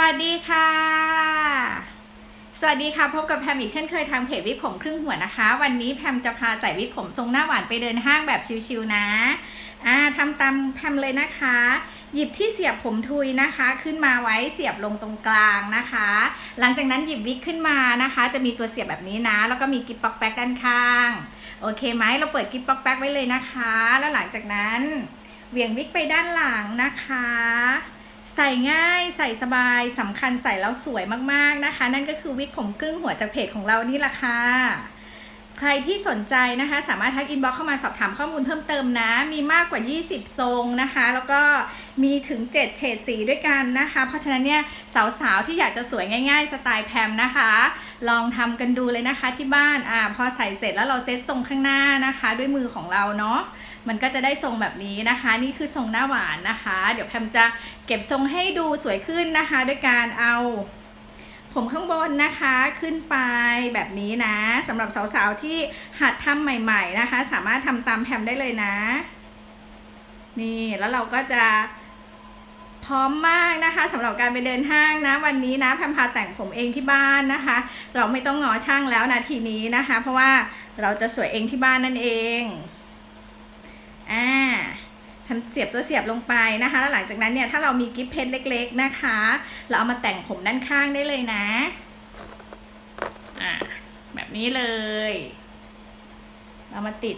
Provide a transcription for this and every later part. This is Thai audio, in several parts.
วัสดีค่ะ สวัสดีค่ะ พบกับแพมอีกเช่นเคยทางเพจวิผมครึ่งหัวนะคะ วันนี้แพมจะพาใส่วิผมทรงหน้าหวานไปเดินห้างแบบชิวๆนะอ่าทำตามแพมเลยนะคะ หยิบที่เสียบผมทุยนะคะ ขึ้นมาไว้เสียบลงตรงกลางนะคะ หลังจากนั้นหยิบวิกขึ้นมานะคะ จะมีตัวเสียบแบบนี้นะ แล้วก็มีกิ๊บป๊อกแป๊กด้านข้าง โอเคไหมเราเปิดกิ๊บป๊อกแป๊กไว้เลยนะคะ แล้วหลังจากนั้นเหวี่ยงวิกไปด้านหลังนะคะ ใส่ง่ายใส่สบายสำคัญใส่แล้วสวยมากๆนะคะ นั่นก็คือวิกผมครึ่งหัวจากเพจของเรานี่แหละค่ะใครที่สนใจนะคะ สามารถทักอินบ็อกเข้ามาสอบถามข้อมูลเพิ่มเติมนะ มีมากกว่า 20 ทรงนะคะ แล้วก็มีถึง 7 เฉดสีด้วยกันนะคะ เพราะฉะนั้นเนี่ยสาวๆที่อยากจะสวยง่าย ๆ สไตล์แพมนะคะ ลองทำกันดูเลยนะคะที่บ้านอ่าพอใส่เสร็จแล้วเราเซตทรงข้างหน้านะคะ ด้วยมือของเราเนาะ มันก็จะได้ทรงแบบนี้นะคะ นี่คือทรงหน้าหวานนะคะ เดี๋ยวแพมจะเก็บทรงให้ดูสวยขึ้นนะคะด้วยการเอา ผมข้างบนนะคะขึ้นไปแบบนี้นะสำหรับสาวๆที่หัดทำใหม่ๆนะคะ สามารถทำตามแพมได้เลยนะ นี่แล้วเราก็จะพร้อมมากนะคะสำหรับการไปเดินห้างนะวันนี้นะแพมพาแต่งผมเองที่บ้านนะคะ เราไม่ต้องงอช่างแล้วนาทีนี้นะคะ เพราะว่าเราจะสวยเองที่บ้านนั่นเอง อ่าทำเสียบตัวเสียบลงไปนะคะ แล้วหลังจากนั้นเนี่ยถ้าเรามีกิฟเพชรเล็ก ๆนะคะ เราเอามาแต่งผมด้านข้างได้เลยนะอ่าแบบนี้เลย เรามาติด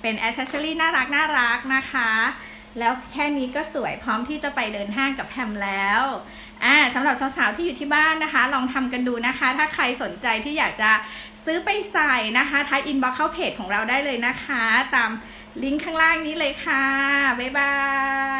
เป็นแอคเซสซอรี่น่ารักน่ารักนะคะ แล้วแค่นี้ก็สวยพร้อมที่จะไปเดินห้างกับแพมแล้วอ่าสำหรับสาวๆที่อยู่ที่บ้านนะคะ ลองทำกันดูนะคะ ถ้าใครสนใจที่อยากจะซื้อไปใส่นะคะทักอินบ็อกเข้าเพจของเราได้เลยนะคะ ตามลิงก์ข้างล่างนี้เลยค่ะ บ๊ายบาย